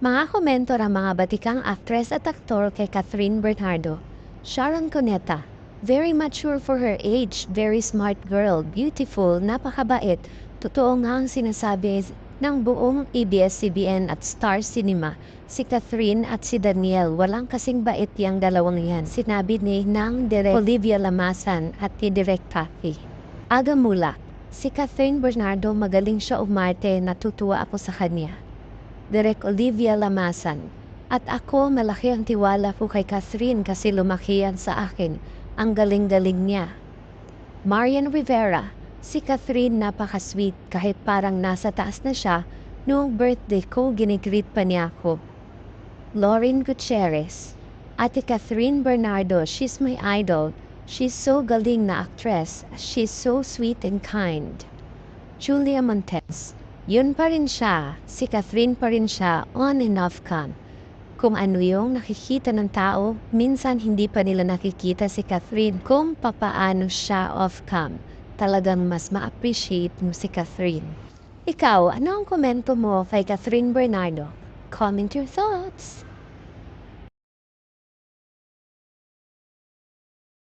Mga komentor ang mga batikang actress at aktor kay Catherine Bernardo. Sharon Cuneta, very mature for her age, very smart girl, beautiful, napakabait. Totoo nga ang sinasabi ng buong ABS-CBN at Star Cinema. Si Catherine at si Daniel, walang kasing bait yang dalawang yan. Sinabi ni ng Direk Olivia Lamasan at ni Direk Kathy. Aga mula, si Catherine Bernardo magaling siya umarte, natutuwa ako sa kanya. Direk Olivia Lamasan. At ako, malaki ang tiwala ko kay Catherine kasi lumaki sa akin. Ang galing-galing niya. Marian Rivera. Si Catherine napaka-sweet kahit parang nasa taas na siya. Noong birthday ko, ginigreet pa niya ako. Lauren Gutierrez. Ate Catherine Bernardo, she's my idol. She's so galing na actress. She's so sweet and kind. Julia Montes. Yun pa rin siya. Si Catherine pa rin siya on and off cam. Kung ano yung nakikita ng tao, minsan hindi pa nila nakikita si Catherine kung papaano siya off cam. Talagang mas ma-appreciate mo si Catherine. Ikaw, ano ang komento mo kay Catherine Bernardo? Comment your thoughts!